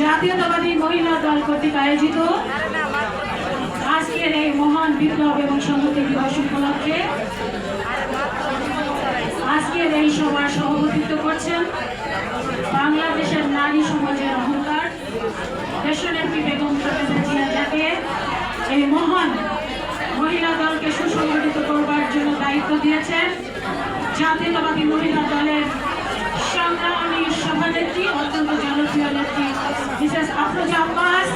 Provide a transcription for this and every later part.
জাতীয়তাবাদী মহিলা দল কর্তৃক আয়োজিত আজকের এই মহান বিপ্লব এবং সংহতি দিবস উপলক্ষে আজকের এই সভার সভাপতিত্ব করছেন বাংলাদেশের নারী সমাজের অহংকার, দেশনেত্রী বেগম জাতীয় এই মহান মহিলা দলকে সুসংগঠিত করবার জন্য দায়িত্ব দিয়েছেন। জাতীয়তাবাদী মহিলা দলের আমরা আমি সভানেত্রী অত্যন্ত জনপ্রিয় নেত্রী মিসেস আফরোজা আব্বাস।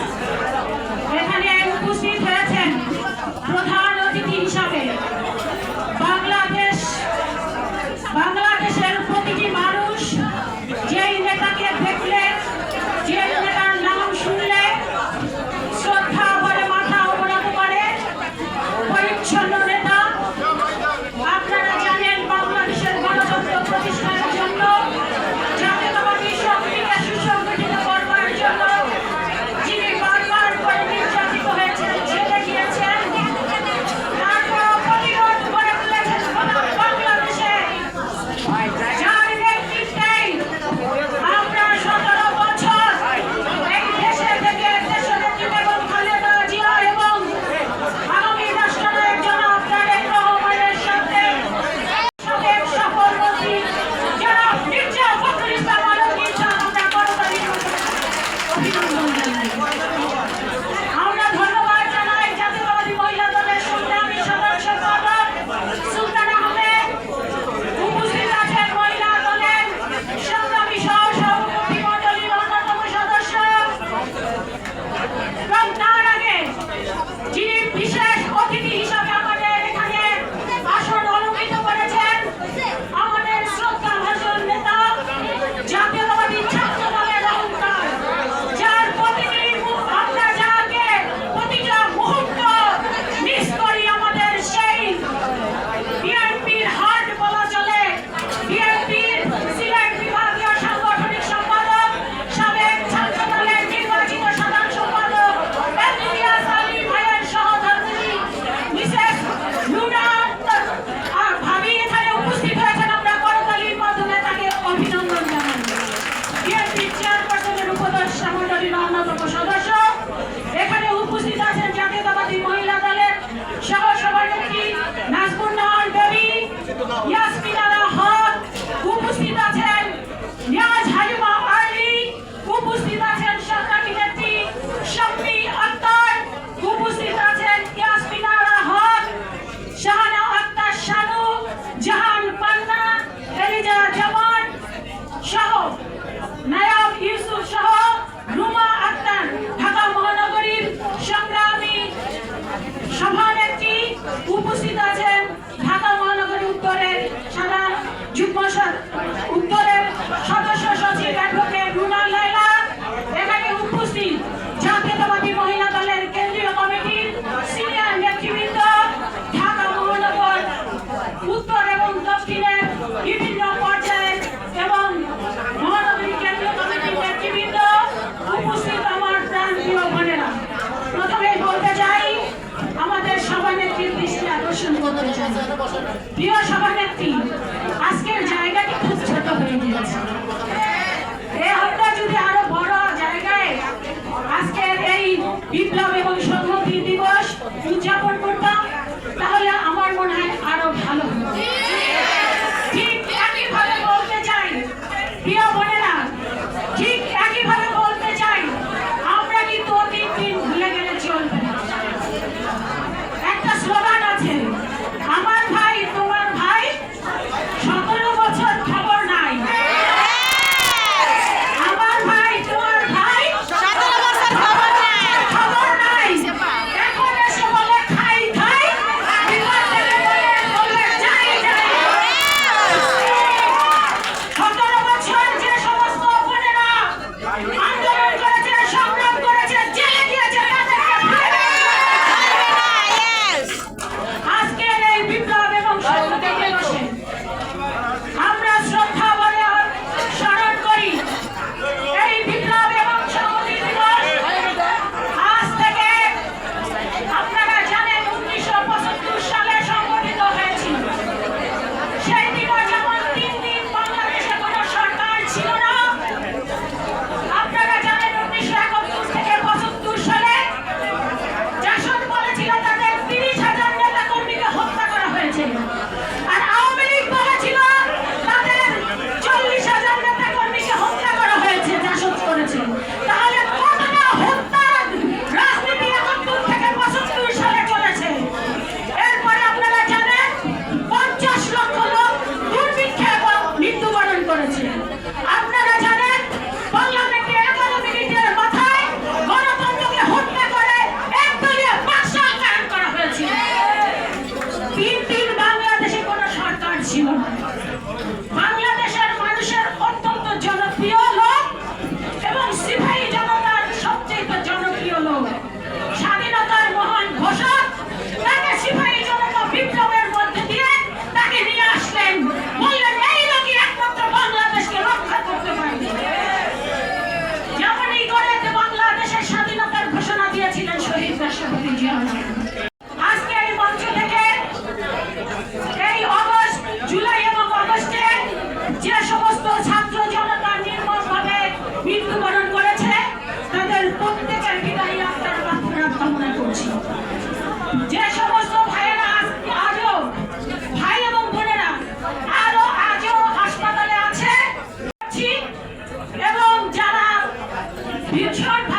করেছে। Detroit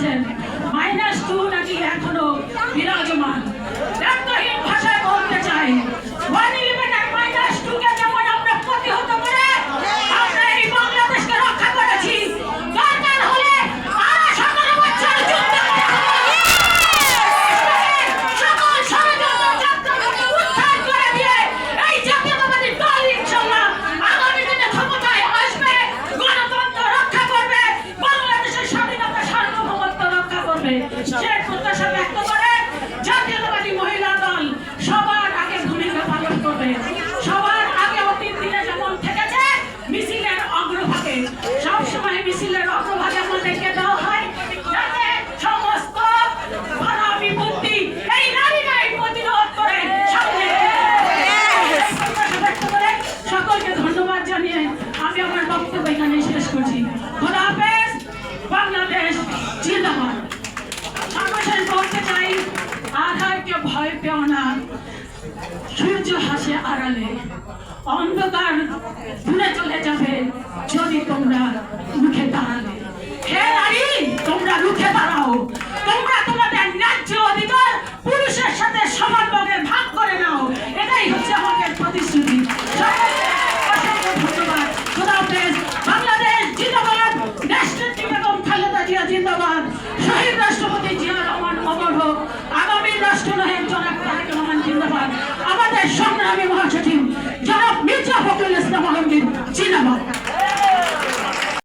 আছেন। মাইনাস টু নাকি এখনও বিরাজমান? Shouting. সূর্য হাসে আড়ালে, অন্ধকার দূরে চলে যাবে যদি তোমরা মুখে দাঁড়ালে। হে নারী, তোমরা রুখে দাঁড়াও। তোমরা তোমাদের ন্যায্য অধিকার পুরুষের সাথে সমানভাবে ভাগ တင်အချင်းနာမှာ